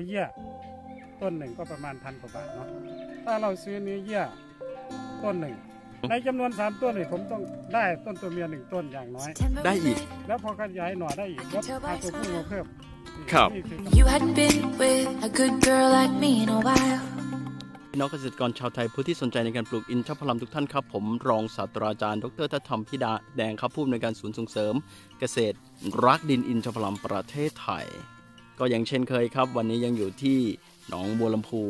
เยื่อต้นหนึ่งก็ประมาณพันกว่าบาทเนาะถ้าเราซื้อเนื้อเยื่อต้นหนึ่ง ในจำนวนสามต้นนี่ผมต้องได้ต้นตัวเมียหนึ่งต้นอย่างน้อย ได้อีก แล้วพอขยายหน่อได้อีกก็พาตัวผู้มาเพิ่มครับนี่คือ You hadn't been with a good girl like me in a while. พี่น้องเกษตรกรชาวไทยผู้ที่สนใจในการปลูกอินทผลัมทุกท่านครับผมรองศาสตราจารย์ดรทัศธรรมพิดาแดงครับผู้อำนวยการศูนย์ส่งเสริม เกษตรรักดินอินทผลัมประเทศไทย ก็อย่างเช่นเคยครับ วันนี้ยังอยู่ที่หนองบัวลำพู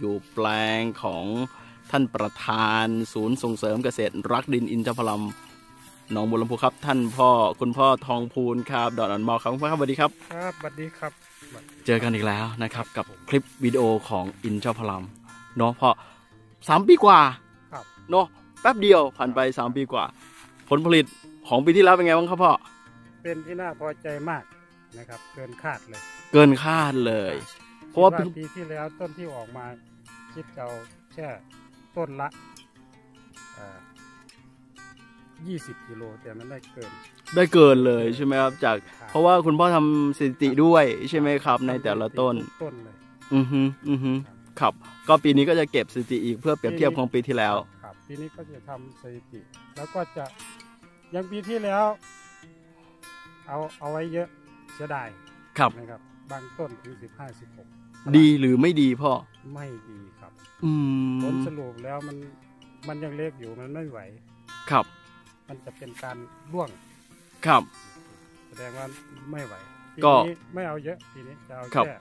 อยู่แปลงของท่านประธานศูนย์ส่งเสริมเกษตรรักดินอินทผลัมหนองบัวลำพูครับ ท่านพ่อคุณพ่อทองพูนครับดอนอันมอครับคุณพ่อครับสวัสดีครับครับสวัสดีครับ เจอกันอีกแล้วนะครับ กับคลิปวิดีโอของอินเจ้าพลัมเนาะเพราะสามปีกว่าครับเนาะแป๊บเดียวผ่านไปสามปีกว่า ผลผลิตของปีที่แล้วเป็นไงบ้างครับพ่อเป็นที่น่าพอใจมากนะครับ เกินคาดเลย เกินคาดเลย เพราะว่าคิดปีที่แล้วต้นที่ออกมา คิดจะเอาแค่ต้นละยี่สิบกิโลแต่มันได้เกิน ได้เกินเลยใช่ไหมครับ จาก เพราะว่าคุณพ่อทำสถิติด้วยใช่ไหมครับ ในแต่ละต้นทุกต้นเลยอือฮึอือฮึครับ ก็ปีนี้ก็จะเก็บสถิติอีกเพื่อเปรียบเทียบของปีที่แล้วครับปีนี้ก็จะทำสถิติ แล้วก็จะอยังปีที่แล้ว เอาเอาไว้เยอะเสียดายครับนะครับ บางต้นถึงสิบห้าสิบหกดีหรือไม่ดีพ่อ ไม่ดีครับ อืผลมสรุปแล้วมันมันยังเล็กอยู่มันไม่ไหว ครับ มันจะเป็นการร่วง ครับ แสดงว่าไม่ไหวปีก็นี้ไม่เอาเยอะปีนี้จะเอาครับแค่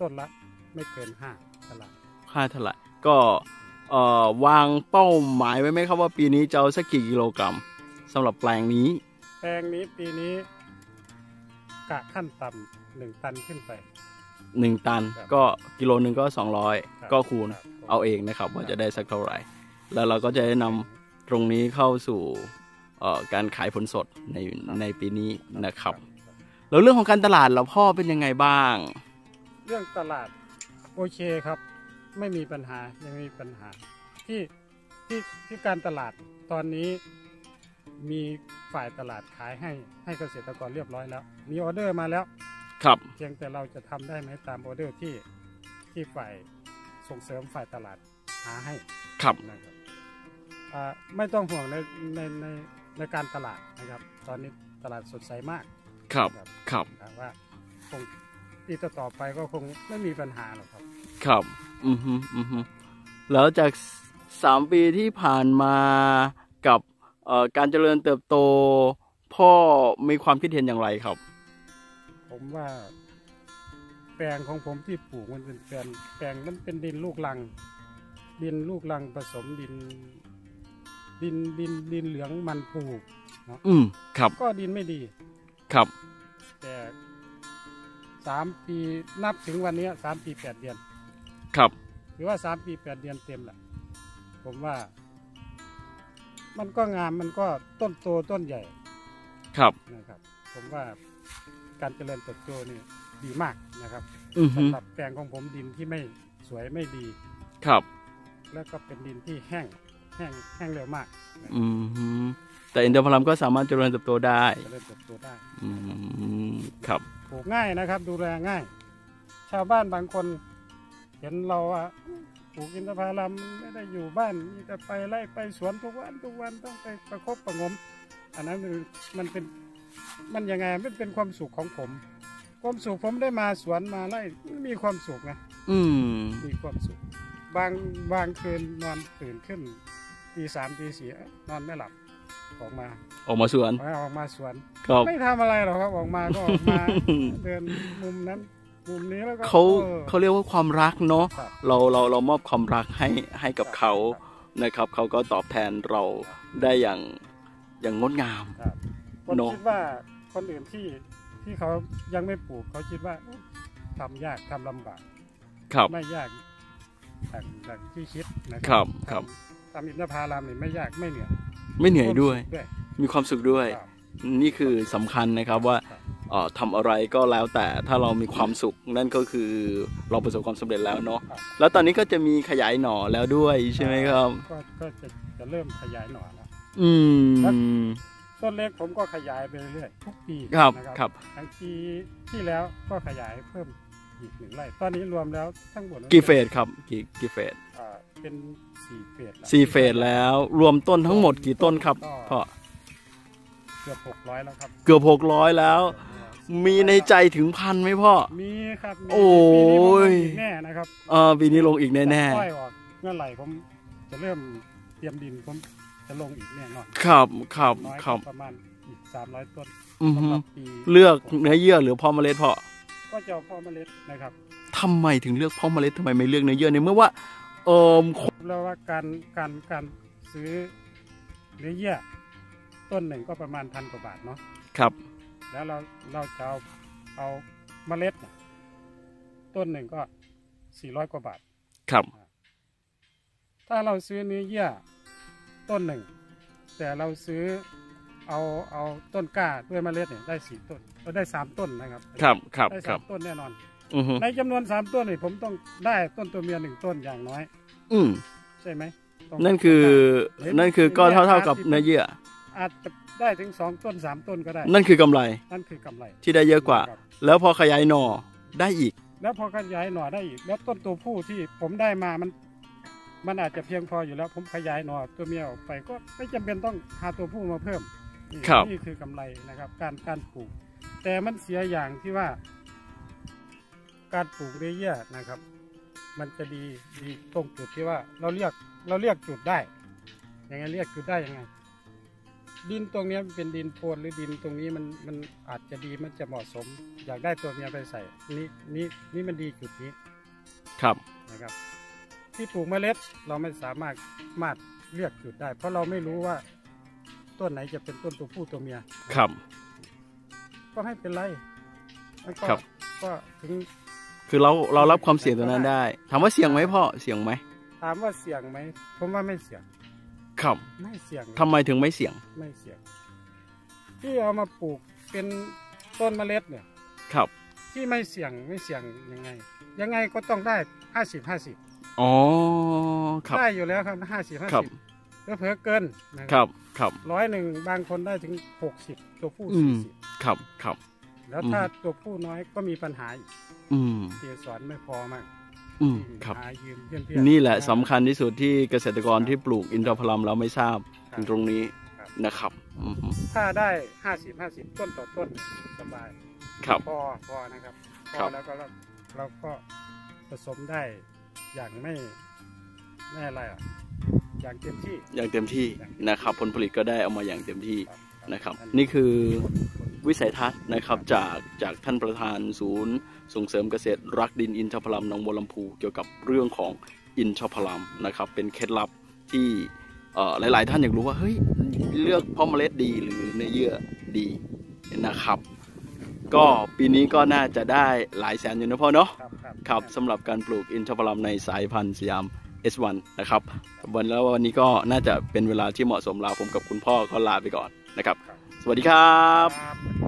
ต้นละไม่เกินห้าตลาดค่าเท่าไหร่ก็เอ่อวางเป้าหมายไว้ไหมครับว่าปีนี้จะเอาสักกี่กิโลกรัมสำหรับแปลงนี้ แปลงนี้ปีนี้กะขั้นต่ำ หนึ่งตันขึ้นไป1ตันครับก็กิโลหนึ่งก็ ครับ200 ก็คูณรับ เอาเองนะครับว่าจะได้สักเท่าไหร่ แล้วเราก็จะได้นำตรงนี้เข้าสู่เอ่อการขายผลสดในในปีนี้นะครับ แล้วเรื่องของการตลาดเราพ่อเป็นยังไงบ้าง เรื่องตลาดโอเคครับ ไม่มีปัญหายังไม่มีปัญหา ที่ที่ที่การตลาดตอนนี้มีฝ่ายตลาดขายให้ให้เกษตรกรเรียบร้อยแล้ว มีออเดอร์มาแล้ว ครับเพียงแต่เราจะทำได้ไหมตามออเดอร์ที่ที่ฝ่ายส่งเสริมฝ่ายตลาดหาให้ครับนะครับอ่าไม่ต้องห่วงในในในในการตลาดนะครับ ตอนนี้ตลาดสดใสมากครับนะครับครับแต่ว่าคงปีต่อๆไปก็คงไม่มีปัญหาหรอกครับ ครับ อือฮึอือฮึแล้วจากสามปีที่ผ่านมากับเอ่อการเจริญเติบโต พ่อมีความคิดเห็นอย่างไรครับ ผมว่า แปลงของผมที่ปลูกมันเป็นแปลงแปลงมันเป็นดินลูกลัง ดินลูกลังผสมดิน ดินดินดินเหลืองมันปลูกอืมครับ ก็ดินไม่ดี ครับ แต่สามปีนับถึงวันเนี้ยสามปีแปดเดือน ครับหรือว่าสามปีแปดเดือนเต็มแหละผมว่า มันก็งามมันก็ต้นโตต้นใหญ่ ครับนะครับ ผมว่าการเจริญเติบโตนี่ดีมากนะครับอือฮึสำหรับแปลงของผมดินที่ไม่สวยไม่ดี ครับ แล้วก็เป็นดินที่แห้งแห้งแห้งเร็วมากอืมฮึแต่อินทผลัมก็สามารถเจริญเติบโตได้ เจริญเติบโตได้ อืมครับ ปลูกง่ายนะครับ ดูแลง่าย ชาวบ้านบางคน เห็นเราอะปลูกอินทผลัมไม่ได้อยู่บ้านมีแต่ไปไล่ไปสวนทุกวันทุกวันต้องไปประคบประหงม อันนั้นมันมันเป็น มันยังไงมันเป็นความสุขของผม ความสุขผมได้มาสวนมาไล่มีความสุขนะอืมมีความสุข บางบางคืนนอนตื่นขึ้นตีสามตีสี่นอนไม่หลับออกมาออกมาสวนออกมาสวนครับไม่ทำอะไรหรอกครับออกมาก็ออกมาเดินมุมนั้นมุมนี้แล้วก็เขาออเขาเรียกว่าความรักเนาะครับเราเราเรามอบความรักให้ให้กับเขาครับนะครับเขาก็ตอบแทนเราได้อย่างอย่างงดงาม ครับผมเนอะ คิดว่าคนอื่นที่ที่เขายังไม่ปลูกเขาคิดว่าเอ๊ะทำยากทำลำบาก ครับ ไม่ยากดังดังที่คิดนะครับครับ ทำอินทผลัมนี่ไม่ยากไม่เหนื่อยไม่เหนื่อยด้วย ด้วยมีความสุขด้วย ครับ นี่คือสำคัญนะครับว่าครับ เอ่อทำอะไรก็แล้วแต่ถ้าเรามีความสุขนั่นก็คือเราประสบความสำเร็จแล้วเนาะครับแล้วตอนนี้ก็จะมีขยายหน่อแล้วด้วยใช่ไหมครับ ก็ก็จะจะเริ่มขยายหน่อแล้ว อืม ต้นเล็กผมก็ขยายไปเรื่อยๆทุกปีครับนะครับทั้งปีที่แล้วก็ขยายเพิ่มอีกหนึ่งไร่ตอนนี้รวมแล้วทั้งหมดกี่เฟสครับกี่กี่เฟสอ่าเป็นสี่เฟสแล้ว สี่เฟสแล้วรวมต้นทั้งหมดกี่ต้นครับพ่อเกือบหกร้อยแล้วครับ เกือบหกร้อยแล้ว มีในใจถึงพันไหมพ่อ มีครับมีโอ้ยปีนี้ผมลงอีกแน่นะครับเออปีนี้ลงอีกแน่ต่ค่อยออกเมื่อไหร่ผมจะเริ่มเตรียมดินผม จะลงอีกแน่นอนๆครับครับน้อยครับ ประมาณอีกสามร้อยต้นอือฮึสำหรับปีเลือกเนื้อเยื่อหรือเพ่อเมล็ดพ่อก็จะเอาพ่อเมล็ดนะครับทำไมถึงเลือกเพ่อเมล็ดทำไมไม่เลือกเนื้อเยื่อในเมื่อว่าเออแล้วว่าการการการซื้อเนื้อเยื่อต้นหนึ่งก็ประมาณพันกว่าบาทเนาะครับ แล้วเราเราจะเอาเอาเมล็ดน่ะต้นหนึ่งก็สี่ร้อยกว่าบาท ครับ ถ้าเราซื้อเนื้อเยื่อ ต้นหนึ่ง แต่เราซื้อเอาเอาต้นกล้าด้วยเมล็ดเนี่ยได้สี่ต้นเราได้สามต้นนะครับครับครับได้ครัสาบมต้นแน่นอน อือฮึในจำนวนสามต้นนี่ผมต้องได้ต้นตัวเมียหนึ่งต้นอย่างน้อย อืมใช่ไหมต้องนั่นคือเห็นั่นคือก็เท่าเท่าๆกับเนื้อเยื่อ อาจจะได้ถึงสองต้นสามต้นก็ได้ นั่นคือกำไรนั่นคือกำไร ที่ได้เยอะกว่า ครับ แล้วพอขยายหน่อได้อีก แล้วพอขยายหน่อได้อีก แล้วต้นตัวผู้ที่ผมได้มามัน มันอาจจะเพียงพออยู่แล้ว ผมขยายหน่อตัวเมียออกไปก็ไม่จำเป็นต้องหาตัวผู้มาเพิ่มนี่ครับนี่คือกำไรนะครับ การการปลูก แต่มันเสียอย่างที่ว่า การปลูกเรเยอร์นะครับ มันจะดีดีตรงจุดที่ว่า เราเรียกเราเรียกจุดได้ยังไงเรียกจุดได้ยังไงดินตรงเนี้ยมันเป็นดินโพนหรือดินตรงนี้มันมันอาจจะดีมันจะเหมาะสม อยากได้ตัวเมียไปใส่ นี่นี่นี่มันดีจุดนี้ ครับนะครับ ที่ปลูกเมล็ดเราไม่สามารถมาดเลือกจุดได้ เพราะเราไม่รู้ว่าต้นไหนจะเป็นต้นตัวผู้ตัวเมีย ครับ ก็ให้เป็นไรมันก็ครับ ก็ถึงคือเราเรารับความเสี่ยงตัวนั้นได้ ถามว่าเสี่ยงไหมพ่อเสี่ยงไหมถามว่าเสี่ยงไหมผมว่าไม่เสี่ยงครับไม่เสี่ยงทำไมถึงไม่เสี่ยงไม่เสี่ยง ที่เอามาปลูกเป็นต้นเมล็ดเนี่ย ครับ ที่ไม่เสี่ยงไม่เสี่ยงยังไง ยังไงก็ต้องได้ห้าสิบห้าสิบ อ๋อครับ ได้อยู่แล้วครับห้าสิบห้าครับสิบเผื่อๆเกินนะคครัรับครับร้อยหนึ่งบางคนได้ถึงหกสิบตัวผู้อืสี่มสิบครับครับแล้วอืมถ้าตัวผู้น้อยก็มีปัญหาอีกอืมเกสรไม่พอมากอืมครับหายืมเพื่อนๆนี่แหละสำคัญที่สุดที่เกษตรกรที่ปลูกอินทผลัมเราไม่ทราบครับถึงตรงนี้ครับนะครับอืมถ้าได้ห้าสิบห้าสิบต้นต่อต้นสบายครับพอพอนะครับพครัอบแล้วก็เราเราก็ผสมได้ อย่างไม่ไม่อะไรอะอย่างเต็มที่อย่างเต็มที่นะครับ ผลผลิตก็ได้เอามาอย่างเต็มที่ครับนะครับอันี่คือวิสัยทัศน์นะครับจากจากท่านประธานศูนย์ ส่งเสริมเกษตรรักดินอินทผลัมหนองบัวลำพูเกี่ยวกับเรื่องของอินทผลัมนะครับ เป็นเคล็ดลับที่เอ่อหลาย ๆ ท่านอยากรู้ว่าเฮ้ยเลือกเพาะเมล็ดดีหรือเนื้อเยื่อดีนะครับ ก็ปีนี้ก็น่าจะได้หลายแสนอยู่นะพ่อเนาะครับครับครับสำหรับการปลูกอินทผลัมในสายพันธุ์สยาม S1 นะครับ วันแล้ววันนี้ก็น่าจะเป็นเวลาที่เหมาะสมลาผมกับคุณพ่อก็ลาไปก่อนนะครับครับสวัสดีครับ ครับ